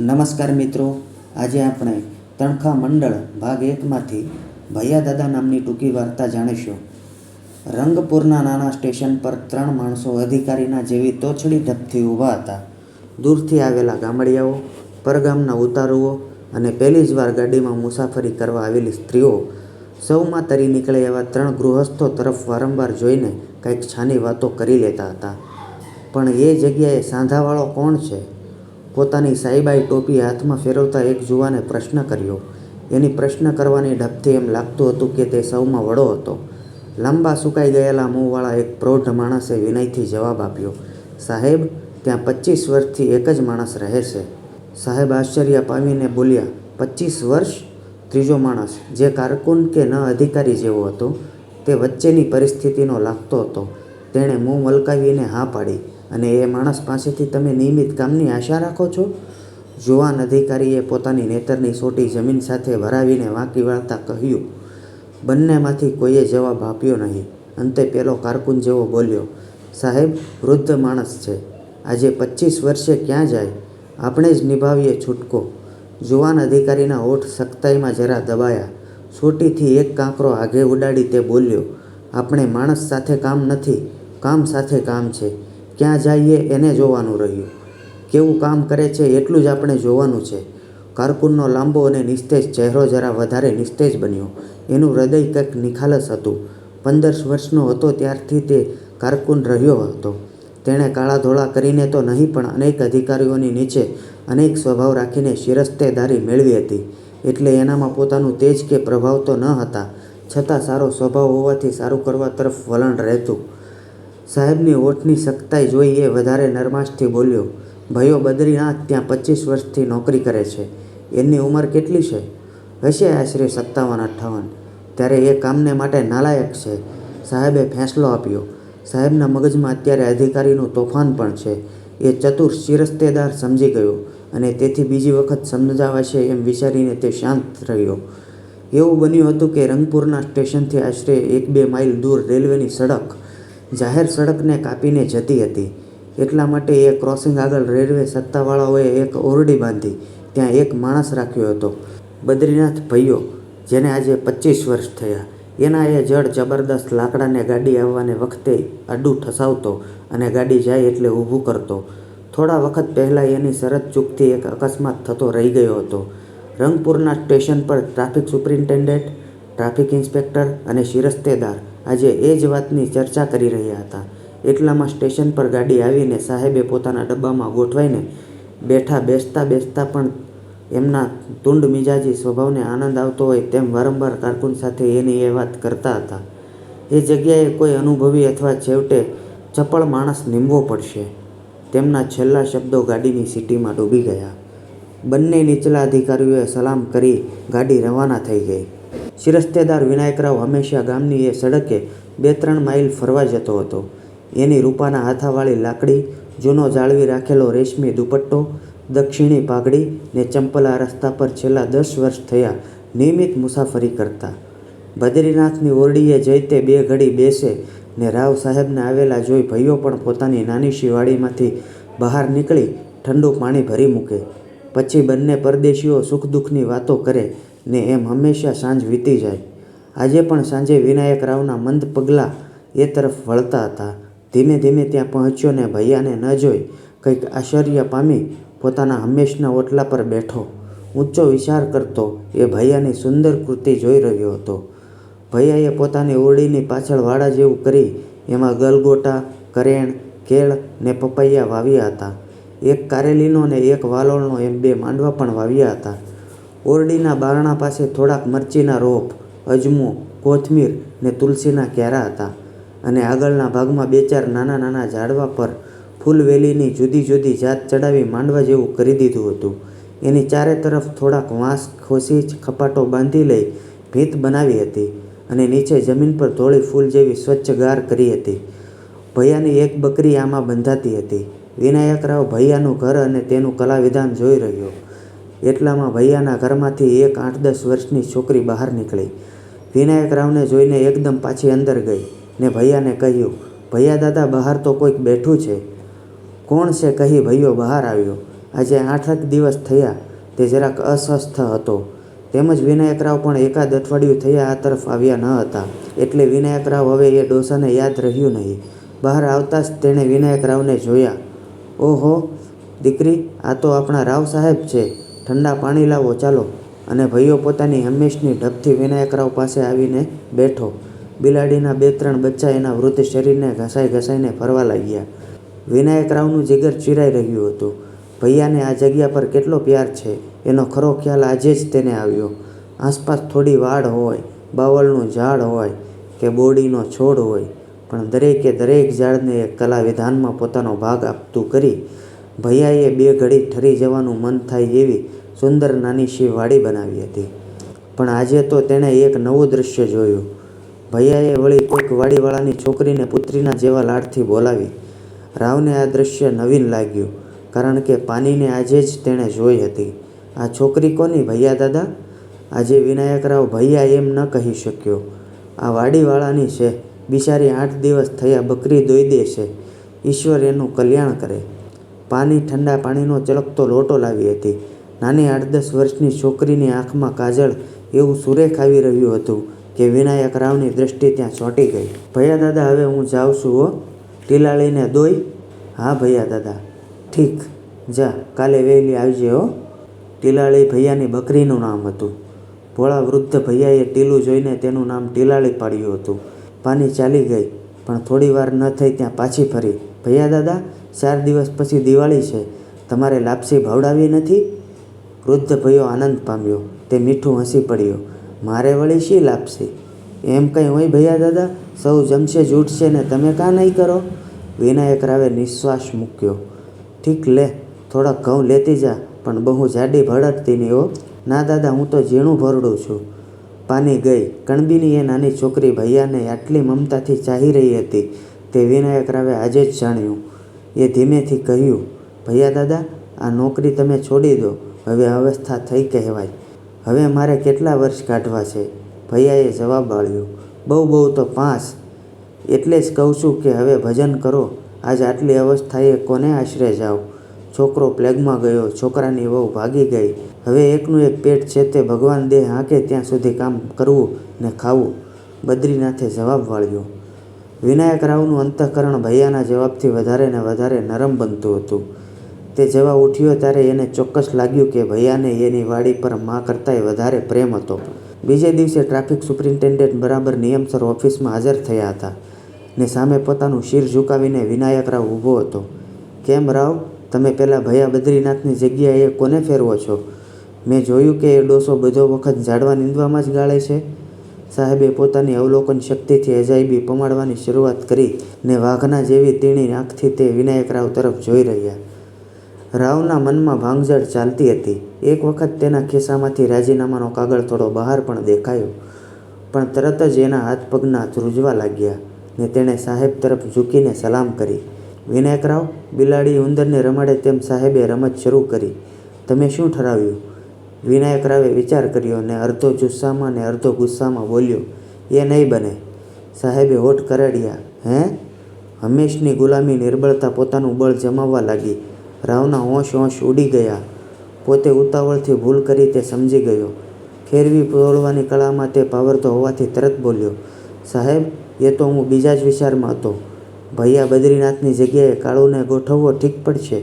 નમસ્કાર મિત્રો. આજે આપણે તણખા મંડળ ભાગ એકમાંથી ભૈયા દાદા નામની ટૂંકી વાર્તા જાણીશું. રંગપુરના નાના સ્ટેશન પર ત્રણ માણસો અધિકારીના જેવી તોછડી ઢબથી ઊભા હતા. દૂરથી આવેલા ગામડિયાઓ, પરગામના ઉતારુઓ અને પહેલી જ વાર ગાડીમાં મુસાફરી કરવા આવેલી સ્ત્રીઓ સૌમાં તરી નીકળે એવા ત્રણ ગૃહસ્થો તરફ વારંવાર જોઈને કંઈક છાની વાતો કરી લેતા હતા. પણ એ જગ્યાએ સાંધાવાળો કોણ છે? પોતાની સાઈબાઈ ટોપી હાથમાં ફેરવતા એક જુવાને પ્રશ્ન કર્યો. એની પ્રશ્ન કરવાની ઢબથી એમ લાગતું હતું કે તે સૌમાં વડો હતો. લાંબા સુકાઈ ગયેલા મોંવાળા એક પ્રૌઢ માણસે વિનયથી જવાબ આપ્યો, સાહેબ, ત્યાં પચીસ વર્ષથી એક જ માણસ રહે છે. સાહેબ આશ્ચર્ય પામીને બોલ્યા પચીસ વર્ષ? ત્રીજો માણસ, જે કારકુન કે ન અધિકારી જેવો હતો, તે વચ્ચેની પરિસ્થિતિનો લાગતો હતો. તેણે મોં મલકાવીને હા પાડી. અને એ માણસ પાસેથી તમે નિયમિત કામની આશા રાખો છો? જુવાન અધિકારીએ પોતાની નેતરની સોટી જમીન સાથે ભરાવીને વાંકી વાળતા કહ્યું, બંનેમાંથી કોઈએ જવાબ આપ્યો નહીં. અંતે પેલો કારકુન જેવો બોલ્યો, સાહેબ, વૃદ્ધ માણસ છે. આજે પચીસ વર્ષે ક્યાં જાય? આપણે જ નિભાવીએ છૂટકો. જુવાન અધિકારીના ઓઠ સખ્તાઈમાં જરા દબાયા. સોટીથી એક કાંકરો આગે ઉડાડી તે બોલ્યો, આપણે માણસ સાથે કામ નથી. કામ સાથે કામ છે. ક્યાં જઈએ એને જોવાનું રહ્યું. કેવું કામ કરે છે એટલું જ આપણે જોવાનું છે. કારકુનનો લાંબો અને નિસ્તેજ ચહેરો જરા વધારે નિસ્તેજ બન્યો. એનું હૃદય કંઈક નિખાલસ હતું. પંદર વર્ષનો હતો ત્યારથી તે કારકુન રહ્યો હતો. તેણે કાળા ધોળા કરીને તો નહીં પણ અનેક અધિકારીઓની નીચે અનેક સ્વભાવ રાખીને શિરસ્તેદારી મેળવી હતી. એટલે એનામાં પોતાનું તેજ કે પ્રભાવ તો ન હતા. છતાં સારો સ્વભાવ હોવાથી સારું કરવા તરફ વલણ રહેતું. સાહેબની ઓઠની સખ્તાઈ જોઈ એ વધારે નરમાશથી બોલ્યો, ભયો બદ્રીનાથ ત્યાં પચીસ વર્ષથી નોકરી કરે છે. એની ઉંમર કેટલી છે? હશે આશરે સત્તાવન, અઠ્ઠાવન. ત્યારે એ કામને માટે નાલાયક છે. સાહેબે ફેંસલો આપ્યો. સાહેબના મગજમાં અત્યારે અધિકારીનું તોફાન પણ છે. એ ચતુર શિરસ્તેદાર સમજી ગયો અને તેથી બીજી વખત સમજાવાશે એમ વિચારીને તે શાંત રહ્યો. એવું બન્યું હતું કે રંગપુરના સ્ટેશનથી આશરે એક બે માઇલ દૂર રેલવેની સડક જાહેર સડકને કાપીને જતી હતી. એટલા માટે એ ક્રોસિંગ આગળ રેલવે સત્તાવાળાઓએ એક ઓરડી બાંધી, ત્યાં એક માણસ રાખ્યો હતો. બદ્રીનાથ ભૈયો જેને આજે પચીસ વર્ષ થયા, એના એ જડ જબરદસ્ત લાકડાને ગાડી આવવાને વખતે આડું ઠસાવતો અને ગાડી જાય એટલે ઊભું કરતો. થોડા વખત પહેલાં એની શરત ચૂકથી એક અકસ્માત થતો રહી ગયો હતો. રંગપુરના સ્ટેશન પર ટ્રાફિક સુપ્રિન્ટેન્ડન્ટ, ટ્રાફિક ઇન્સ્પેક્ટર અને શિરસ્તેદાર આજે એ જ વાતની ચર્ચા કરી રહ્યા હતા. એટલામાં સ્ટેશન પર ગાડી આવીને સાહેબે પોતાના ડબ્બામાં ગોઠવાઈને બેઠા બેસતા બેસતા પણ એમના તુંડ મિજાજી સ્વભાવને આનંદ આવતો હોય તેમ વારંવાર કારકુન સાથે એની એ વાત કરતા હતા. એ જગ્યાએ કોઈ અનુભવી અથવા છેવટે ચપળ માણસ નીમવો પડશે. તેમના છેલ્લા શબ્દો ગાડીની સીટીમાં ડૂબી ગયા. બંને નીચલા અધિકારીઓએ સલામ કરી ગાડી રવાના થઈ ગઈ. શિરસ્તેદાર વિનાયકરાવ હંમેશા ગામની એ સડકે બે ત્રણ માઇલ ફરવા જતો હતો. એની રૂપાના હાથાવાળી લાકડી, જૂનો જાળવી રાખેલો રેશમી દુપટ્ટો, દક્ષિણી પાઘડી ને ચંપલા રસ્તા પર છેલ્લા દસ વર્ષ થયા નિયમિત મુસાફરી કરતા. બદ્રીનાથની ઓરડીએ જઈ તે બે ઘડી બેસે ને રાવ સાહેબને આવેલા જોઈ ભાઈઓ પણ પોતાની નાની વાડીમાંથી બહાર નીકળી ઠંડુ પાણી ભરી મૂકે. પછી બંને પરદેશીઓ સુખ દુઃખની વાતો કરે ને એમ હંમેશા સાંજ વીતી જાય. આજે પણ સાંજે વિનાયક રાવના મંદ પગલાં એ તરફ વળતા હતા. ધીમે ધીમે ત્યાં પહોંચ્યો ને ભૈયાને ન જોઈ કંઈક આશ્ચર્ય પામી પોતાના હંમેશના ઓટલા પર બેઠો. ઊંચો વિચાર કરતો એ ભૈયાની સુંદર કૃતિ જોઈ રહ્યો હતો. ભૈયાએ પોતાની ઓરડીની પાછળ વાડા જેવું કરી એમાં ગલગોટા, કરેણ, કેળ ને પપૈયા વાવ્યા હતા. એક કારેલીનો ને એક વાલોળનો એમ બે માંડવા પણ વાવ્યા હતા. ઓરડીના બારણા પાસે થોડાક મરચીના રોપ, અજમો, કોથમીર ને તુલસીના ક્યારા હતા અને આગળના ભાગમાં બે ચાર નાના નાના ઝાડવા પર ફૂલવેલીની જુદી જુદી જાત ચડાવી માંડવા જેવું કરી દીધું હતું. એની ચારે તરફ થોડાક વાંસ ખોસી ખપાટો બાંધી લઈ ભીત બનાવી હતી અને નીચે જમીન પર ધોળી ફૂલ જેવી સ્વચ્છ ગાર કરી હતી. ભૈયાની એક બકરી આમાં બંધાતી હતી. વિનાયકરાવ ભૈયાનું ઘર અને તેનું કલાવિધાન જોઈ રહ્યો. એટલામાં ભૈયાના ઘરમાંથી એક આઠ દસ વર્ષની છોકરી બહાર નીકળી. વિનાયક રાવને જોઈને એકદમ પાછી અંદર ગઈ ને ભૈયાને કહ્યું, ભૈયા દાદા, બહાર તો કોઈક બેઠું છે. કોણ છે? કહી ભૈયો બહાર આવ્યો. આજે આઠેક દિવસ થયા. તે જરાક અસ્વસ્થ હતો. તેમજ વિનાયકરાવ પણ એકાદ અઠવાડિયું થયા આ તરફ આવ્યા ન હતા. એટલે વિનાયકરાવ હવે એ ડોસાને યાદ રહ્યું નહીં. બહાર આવતા જ તેણે વિનાયકરાવને જોયા. ઓહો, દીકરી, આ તો આપણા રાવ સાહેબ છે. ઠંડા પાણી લાવો, ચાલો. અને ભાઈઓ પોતાની હંમેશની ઢબથી વિનાયકરાવ પાસે આવીને બેઠો. બિલાડીના બે ત્રણ બચ્ચા એના વૃદ્ધ શરીરને ઘસાઈ ઘસાઈને ફરવા લાગ્યા. વિનાયકરાવનું જીગર ચીરાઈ રહ્યું હતું. ભૈયાને આ જગ્યા પર કેટલો પ્યાર છે. એનો ખરો ખ્યાલ આજે જ તેને આવ્યો. આસપાસ થોડી વાડ હોય, બાવળનું ઝાડ હોય, કે બોડીનો છોડ હોય. પણ દરેકે દરેક ઝાડને એક કલા વિધાનમાં પોતાનો ભાગ આપતું કરી ભૈયાએ બે ઘડી ઠરી જવાનું મન થાય એવી સુંદર નાની શી વાડી બનાવી હતી. પણ આજે તો તેણે એક નવું દૃશ્ય જોયું. ભૈયાએ વળી કોઈક વાડીવાળાની છોકરીને પુત્રીના જેવા લાડથી બોલાવી. રાવને આ દૃશ્ય નવીન લાગ્યું, કારણ કે પાનીને આજે જ તેણે જોઈ હતી. આ છોકરી કોની ભૈયા દાદા? આજે વિનાયકરાવ ભૈયા એમ ન કહી શક્યો. આ વાડીવાળાની છે. બિચારી આઠ દિવસ થયા બકરી દોઈ દે છે. ઈશ્વર એનું કલ્યાણ કરે. પાણી ઠંડા પાણીનો ચળકતો લોટો લાવી હતી. નાની આઠ દસ વર્ષની છોકરીની આંખમાં કાજળ એવું સુરેખ આવી રહ્યું હતું કે વિનાયક રાવની દ્રષ્ટિ ત્યાં ચોંટી ગઈ. ભૈયા દાદા, હવે હું જાઉં છું હો. ટીલાળીને દોઈ. હા ભૈયા દાદા. ઠીક. જા, કાલે વહેલી આવજે હો. ટીલાળી ભૈયાની બકરીનું નામ હતું. ભોળા વૃદ્ધ ભૈયાએ ટીલું જોઈને તેનું નામ ટીલાળી પાડ્યું હતું. પાની ચાલી ગઈ, પણ થોડી વાર ન થઈ ત્યાં પાછી ફરી. ભૈયા દાદા ચાર દિવસ પછી દિવાળી છે. તમારે લાપસી ભવડાવી નથી? વૃદ્ધ ભયો આનંદ પામ્યો. તે મીઠું હસી પડ્યો. મારે વળી શી લાપસી? એમ કંઈ હોય ભૈયા દાદા? સૌ જમશે, જૂટશે ને તમે કાં નહીં કરો? વિનાયક રાવે નિશ્વાસ મૂક્યો. ઠીક લે, થોડાક ઘઉં લેતી જા, પણ બહુ જાડી ભડકતી નહીં હો. ના દાદા, હું તો ઝીણું ભરડું છું. પાની ગઈ. કણબીની એ નાની છોકરી ભૈયાને આટલી મમતાથી ચાહી રહી હતી. તે વિનાયક રાવે આજે જ જાણ્યું. એ ધીમેથી કહ્યું, ભૈયા દાદા, આ નોકરી તમે છોડી દો. હવે અવસ્થા થઈ કહેવાય. હવે મારે કેટલા વર્ષ કાઢવા છે? ભૈયાએ જવાબ આળ્યો બહુ બહુ તો પાંચ. એટલે જ કહું છું કે હવે ભજન કરો. આજ આટલી અવસ્થાએ કોને આશરે જાઓ? છોકરો પ્લેગમાં ગયો, છોકરાની વહુ ભાગી ગઈ. હવે એકનું એક પેટ છે તે ભગવાન દેહ હાંકે ત્યાં સુધી કામ કરવું ને ખાવું. બદ્રીનાથે જવાબ વાળ્યો વિનાયક રાવનું અંતઃકરણ ભૈયાના જવાબથી વધારે ને વધારે નરમ બનતું હતું. તે જવા ઉઠ્યો ત્યારે એને ચોક્કસ લાગ્યું કે ભૈયાને એની વાડી પર મા કરતાંય વધારે પ્રેમ હતો. બીજે દિવસે ટ્રાફિક સુપ્રિન્ટેન્ડન્ટ બરાબર નિયમસર ઓફિસમાં હાજર થયા હતા ને સામે પોતાનું શિર ઝુકાવીને વિનાયક રાવ ઊભો હતો. કેમ રાવ? તમે પહેલાં ભૈયા બદ્રીનાથની જગ્યાએ કોને ફેરવો છો? મેં જોયું કે એ ડોસો બધો વખત ઝાડવા નીંદવામાં જ ગાળે છે. સાહેબે પોતાની અવલોકન શક્તિથી અજાયબી પમાડવાની શરૂઆત કરી ને વાઘના જેવી તીણી આંખથી તે વિનાયક રાવ તરફ જોઈ રહ્યા. રાવના મનમાં ભાંગઝડ ચાલતી હતી. એક વખત તેના ખિસ્સામાંથી રાજીનામાનો કાગળ થોડો બહાર પણ દેખાયો, પણ તરત જ એના હાથ પગના ધ્રુજવા લાગ્યા ને તેણે સાહેબ તરફ ઝૂકીને સલામ કરી. વિનાયકરાવ બિલાડી ઉંદરને રમાડે તેમ સાહેબે રમત શરૂ કરી. તમે શું ઠરાવ્યું? વિનાયકરાવે વિચાર કર્યો ને અડધો જુસ્સામાં ને અડધો ગુસ્સામાં બોલ્યો, એ નહીં બને. સાહેબે હોઠ કરાડ્યા. હે? હંમેશની ગુલામી નિર્બળતા પોતાનું બળ જમાવવા લાગી. રાવના હોંશ હોંશ ઉડી ગયા. પોતે ઉતાવળથી ભૂલ કરી તે સમજી ગયો. ફેરવી તોડવાની કળામાં તે પાવરતો હોવાથી તરત બોલ્યો, સાહેબ, એ તો હું બીજા જ વિચારમાં હતો. ભૈયા બદ્રીનાથની જગ્યાએ કાળુને ગોઠવવો ઠીક પડશે.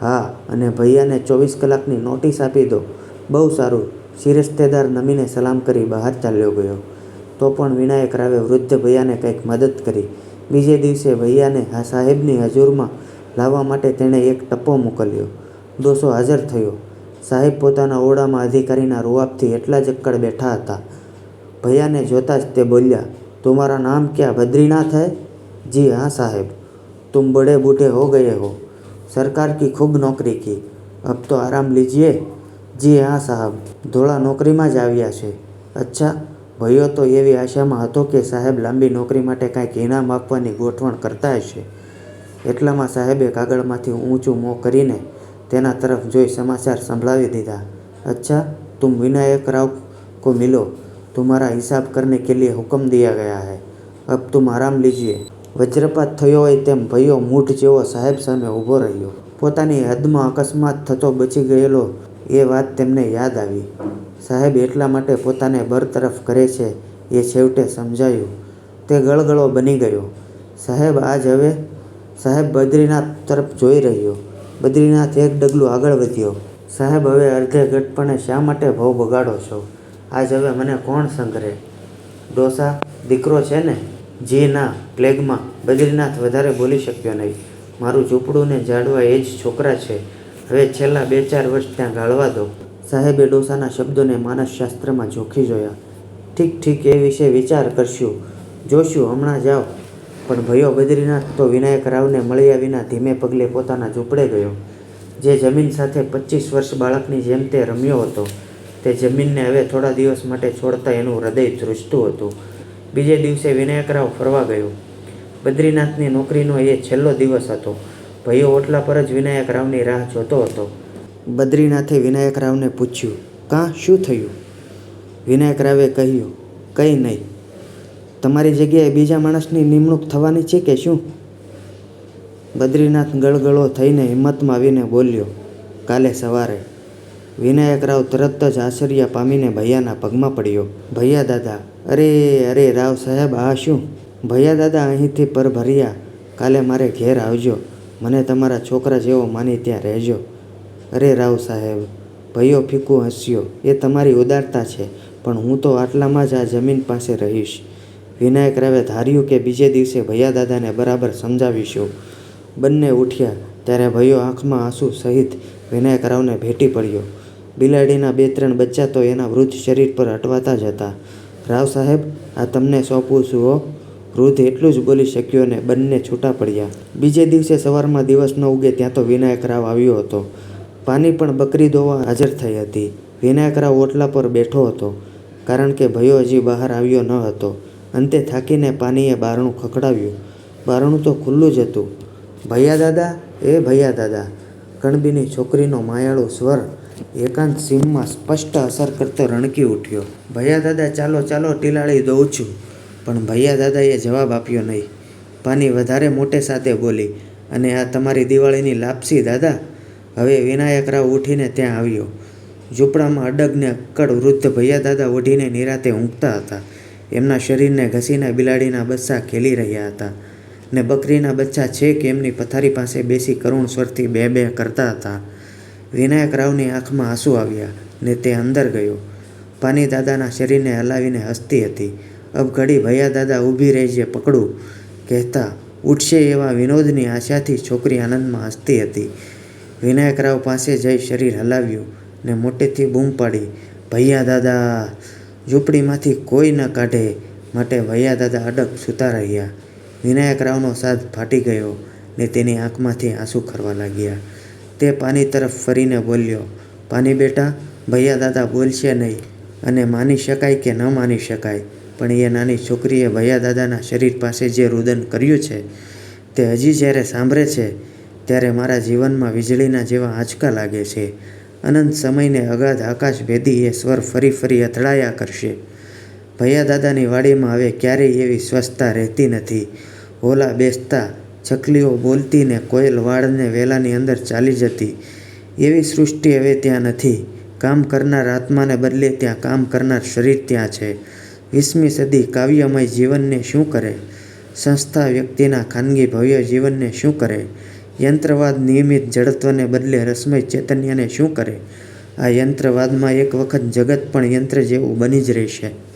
હા, અને ભૈયાને ચોવીસ કલાકની નોટિસ આપી દો. બહુ સારું. શિરસ્તેદાર નમીને સલામ કરી બહાર ચાલ્યો ગયો. તો પણ વિનાયક રાવે વૃદ્ધ ભૈયાને કંઈક મદદ કરી. બીજે દિવસે ભૈયાને હા સાહેબની હજુરમાં લાવવા માટે તેણે એક ટપ્પો મોકલ્યો. દોસો હાજર થયો. સાહેબ પોતાના ઓરડામાં અધિકારીના રૂઆબથી એટલા જ અક્કડ બેઠા હતા. ભૈયાને જોતા જ તે બોલ્યા, તમારા નામ ક્યાં? બદ્રીનાથ હે? જી હા સાહેબ. તુમ બડે બૂઢે હો ગયે હો. सरकार की खूब नौकरी की अब तो आराम लीजिए જી હા સાહેબ ધોળા નોકરીમાં જ આવ્યા છે અચ્છા ભયો તો એવી આશામાં હતો કે સાહેબ લાંબી નોકરી માટે કાંઈક ઇનામ આપવાની ગોઠવણ કરતા હશે એટલામાં સાહેબે કાગળમાંથી ઊંચું મોં કરીને તેના તરફ જોઈ સમાચાર સંભળાવી દીધા અચ્છા તુમ વિનાયક રાવ કો મિલો तुम्हारा हिसाब करने के लिए हुक्म दिया गया है अब तुम आराम लीजिए વજ્રપાત થયો હોય તેમ ભયો મૂઢ જેવો સાહેબ સામે ઊભો રહ્યો. પોતાની હદમાં અકસ્માત થતો બચી ગયેલો એ વાત તેમને યાદ આવી. સાહેબ એટલા માટે પોતાને બરતરફ કરે છે એ છેવટે સમજાયું. તે ગળગળો બની ગયો. સાહેબ આજ હવે સાહેબ બદ્રીનાથ તરફ જોઈ રહ્યો. બદ્રીનાથ એક ડગલું આગળ વધ્યો. સાહેબ હવે અર્ધે ઘટપણે શા માટે ભાવ બગાડો છો? આજ હવે મને કોણ સંઘરે ડોસા, દીકરો છે ને? જી ના પ્લેગમાં બદ્રીનાથ વધારે બોલી શક્યો નહીં. મારું ઝૂંપડું ને ઝાડવા એ જ છોકરા છે. હવે છેલ્લા બે ચાર વર્ષ ત્યાં ગાળવા દો. સાહેબે ડોસાના શબ્દોને માનસશાસ્ત્રમાં જોખી જોયા. ઠીક ઠીક, એ વિશે વિચાર કરશું. જોશું, હમણાં જાઓ પણ ભયો બદ્રીનાથ તો વિનાયક રાવને મળ્યા વિના ધીમે પગલે પોતાના ઝૂંપડે ગયો. જે જમીન સાથે પચીસ વર્ષ બાળકની જેમ તે રમ્યો હતો. તે જમીનને હવે થોડા દિવસ માટે છોડતા એનું હૃદય ધ્રુજતું હતું. બીજે દિવસે વિનાયકરાવ ફરવા ગયો. બદ્રીનાથની નોકરીનો એ છેલ્લો દિવસ હતો. ભયો ઓટલા પર જ વિનાયક રાવની રાહ જોતો હતો. બદ્રીનાથે વિનાયક રાવને પૂછ્યું, કાં શું થયું? વિનાયક રાવે કહ્યું, કંઈ નહીં. તમારી જગ્યાએ બીજા માણસની નિમણૂક થવાની છે કે શું? બદ્રીનાથ ગળગળો થઈને હિંમતમાં આવીને બોલ્યો, કાલે સવારે. વિનાયક રાવ તરત જ આશ્ચર્ય પામીને ભૈયાના પગમાં પડ્યો. ભૈયા દાદા અરે અરે રાવ સાહેબ, આ શું? ભૈયા દાદા અહીંથી પર ભર્યા. કાલે મારે ઘેર આવજો. મને તમારા છોકરા જેવો માની ત્યાં રહેજો. અરે રાવ સાહેબ, ભૈયો ફીકું હસ્યો. એ તમારી ઉદારતા છે, પણ હું તો આટલામાં જ આ જમીન પાસે રહીશ. વિનાયક રાવે ધાર્યું કે બીજે દિવસે ભૈયા દાદાને બરાબર સમજાવીશું. બંને ઉઠ્યા, ત્યારે ભૈયો આંખમાં આંસુ સહિત વિનાયક રાવને ભેટી પડ્યો. બિલાડીના બે ત્રણ બચ્ચા તો એના વૃદ્ધ શરીર પર અટવાતા જ હતા. રાવ સાહેબ, આ તમને સોંપું છું હો. વૃદ્ધ એટલું જ બોલી શક્યો અને બંને છૂટા પડ્યા. બીજે દિવસે સવારમાં દિવસ ન ઉગે ત્યાં તો વિનાયક રાવ આવ્યો હતો. પાની પણ બકરી ધોવા હાજર થઈ હતી. વિનાયક રાવ ઓટલા પર બેઠો હતો, કારણ કે ભયો હજી બહાર આવ્યો ન હતો. અંતે થાકીને પાનીએ બારણું ખખડાવ્યું. બારણું તો ખુલ્લું જ હતું. ભૈયા દાદા, એ ભૈયા દાદા. કણબીની છોકરીનો માયાળો સ્વર એકાંત સીમમાં સ્પષ્ટ અસર કરતો રણકી ઉઠ્યો. ભૈયા દાદા ચાલો ચાલો, ટીલાળી દઉં છું. પણ ભૈયા દાદાએ જવાબ આપ્યો નહીં. પાની વધારે મોટે સાથે બોલી, અને આ તમારી દિવાળીની લાપસી, દાદા? હવે વિનાયક રાવ ઉઠીને ત્યાં આવ્યો. ઝૂંપડામાં અડગને અક્કડ વૃદ્ધ ભૈયા દાદા ઓઢીને નિરાતે ઊંઘતા હતા. એમના શરીરને ઘસીને બિલાડીના બચ્ચા ખેલી રહ્યા હતા. ને બકરીના બચ્ચા છેક એમની પથારી પાસે બેસી કરુણ સ્વરથી બે બે કરતા હતા. વિનાયક રાવની આંખમાં આંસુ આવ્યા ને તે અંદર ગયો. પાની દાદાના શરીરને હલાવીને હસતી હતી. અબ ઘડી ભૈયા દાદા ઊભી રહેજે પકડું કહેતા ઉઠશે એવા વિનોદની આશાથી છોકરી આનંદમાં હસતી હતી. વિનાયક રાવ પાસે જઈ શરીર હલાવ્યું ને મોટેથી બૂમ પાડી, ભૈયા દાદા, ઝૂંપડીમાંથી કોઈ ન કાઢે. માટે ભૈયા દાદા અડગ સૂતા રહ્યા. વિનાયક રાવનો સાથ ફાટી ગયો ને તેની આંખમાંથી આંસુ ખરવા લાગ્યા. તે પાની તરફ ફરીને બોલ્યો, પાની બેટા ભૈયા દાદા બોલશે નહીં અને માની શકાય કે ન માની શકાય, પણ એ નાની છોકરીએ ભૈયા દાદાના શરીર પાસે જે રુદન કર્યું છે, તે હજી જ્યારે સાંભળે છે, ત્યારે મારા જીવનમાં વીજળીના જેવા આંચકા લાગે છે. અનંત સમયને અગાધ આકાશ ભેદી એ સ્વર ફરી ફરી અથડાયા કરશે. ભૈયા દાદાની વાડીમાં હવે ક્યારેય એવી સ્વસ્થતા રહેતી નથી. હોલા બેસતા ચકલીઓ બોલતી ને કોયલ વાળને વેલાની અંદર ચાલી જતી. એવી સૃષ્ટિ હવે ત્યાં નથી. કામ કરનાર આત્માને બદલે ત્યાં કામ કરનાર શરીર ત્યાં છે. વીસમી સદી કાવ્યમય જીવનને શું કરે? સંસ્થા વ્યક્તિના ખાનગી ભવ્ય જીવનને શું કરે? યંત્રવાદ નિયમિત જડત્વને બદલે રસમય ચૈતન્યને શું કરે? આ યંત્રવાદમાં એક વખત જગત પણ યંત્ર જેવું બની જ રહેશે.